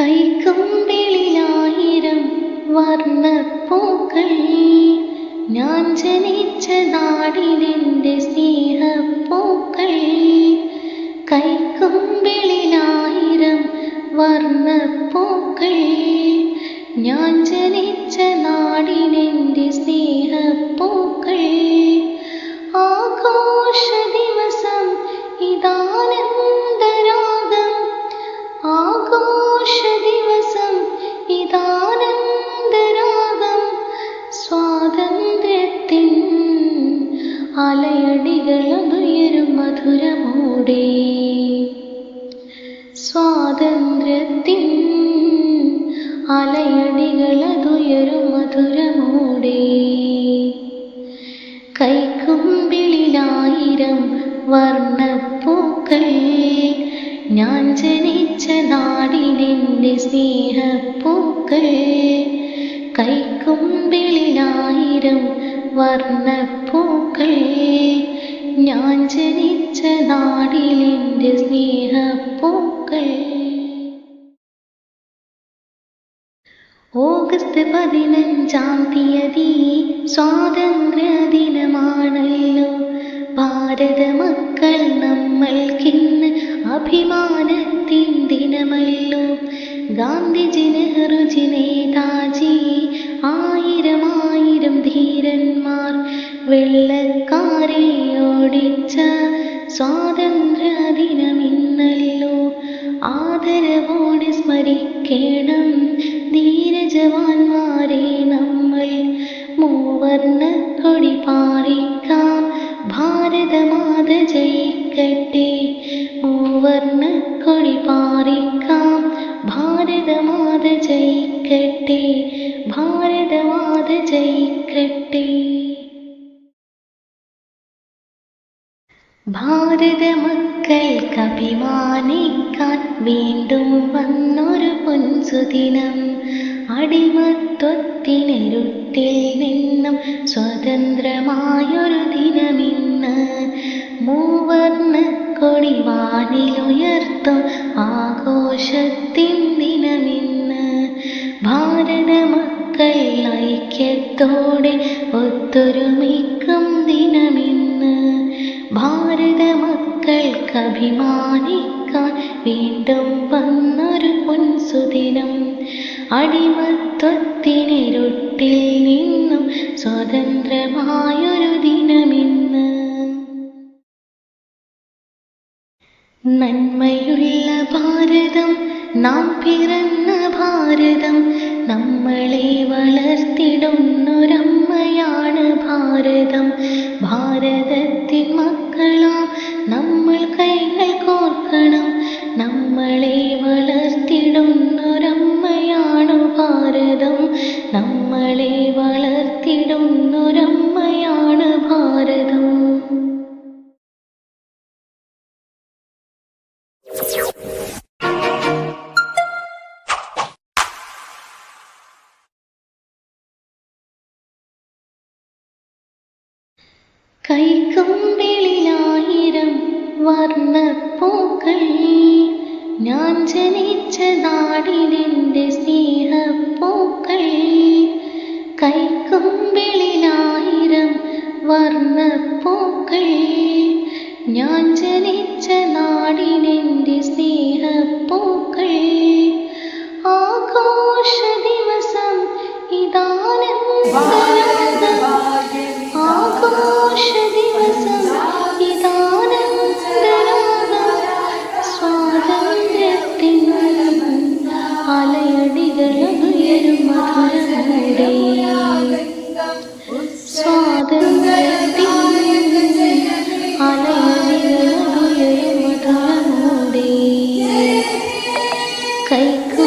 കൈക്കുമ്പിളിലായിരം വർണപ്പൂക്കൾ. ഞാൻ ജനിച്ച നാടിനെന്റെ സ്നേഹപ്പൂക്കൾ. കൈക്കുമ്പിളിലായിരം വർണപ്പൂക്കൾ. അലയടികളുയരും മധുരമോടെ. സ്വാതന്ത്ര്യത്തിൻ അലയടികളതുയരും മധുരമോടെ. കൈക്കുമ്പിളിലായിരം വർണപ്പൂക്കൾ ഞാൻ ജനിച്ച നാടിനെന്റെ സ്നേഹപ്പൂക്കൾ. കൈക്കുമ്പിളിലായിരം വർണപ്പൂക്കൾ ഞാൻ ജനിച്ച നാടിലെന്റെ സ്നേഹപ്പൂക്കൾ. ഓഗസ്റ്റ് പതിനഞ്ചാം തീയതി സ്വാതന്ത്ര്യ ദിനമാണല്ലോ ഭാരത മക്കൾ നമ്മൾക്കിന്ന് അഭിമാനത്തിൻ ദിനമല്ലോ. ഗാന്ധിജി നെഹ്റുജി നേതാജി ആയിരം ആയിരം ധീരന്മാർ വെള്ളക്കാരെ ഓടിച്ച സ്വാതന്ത്ര്യ ദിനമിന്നല്ലോ ആദരവോടെ സ്മരിക്കണം ധീരജവാന്മാരെ നമ്മൾ. മൂവർണ കൊടി പാറിക്കാം ഭാരതമാത ജയിക്കട്ടെ. മൂവർണ കൊടി പാറിക്കാം ഭാരതമാത ജയിക്കട്ടെ ഭാരതമാത ജയിക്കട്ടെ ഭാരത മക്കൾക്ക് അഭിമാനിക്കാൻ വീണ്ടും വന്നൊരു പൊൻസുദിനം. അടിമത്വത്തിനിരുട്ടിൽ നിന്നും സ്വതന്ത്രമായൊരു ദിനമിന്ന്. മൂവർണ കൊടി ആഘോഷത്തിൻ ദിനമിന്ന് ഭാരത മക്കൾ ഐക്യത്തോടെ ഒത്തൊരുമിക്കും ദിനമിന്ന് ഭാരത മക്കൾക്ക് അഭിമാനിക്കാൻ വീണ്ടും വന്നൊരു പൊൻസുദിനം അടിമത്വത്തിനിരുട്ടിൽ നന്മയുള്ള ഭാരതം നാം പിറന്ന ഭാരതം നമ്മളെ വളർത്തിടുന്നൊരമ്മയാണ് ഭാരതം. ഭാരതത്തിൻ മക്കളാം നമ്മൾ കൈകൾ കോർക്കണം നമ്മളെ വളർത്തിടുന്നൊരമ്മയാണ് ഭാരതം. നമ്മളെ വളർത്തിടുന്നൊരമ്മയാണ് ഭാരതം. കൈക്കുമ്പിളിലായിരം വർണപ്പൂക്കൾ. ഞാൻ ജനിച്ച നാടിനെന്റെ സ്നേഹപ്പൂക്കൾ കൈക്കുമ്പിളിലായിരം വർണപ്പൂക്കൾ. ഞാൻ ജനിച്ച നാടിനെന്റെ സ്നേഹപ്പൂക്കൾ. ആഘോഷ ദിവസം ഇതാനന്ദരാഗം Thank.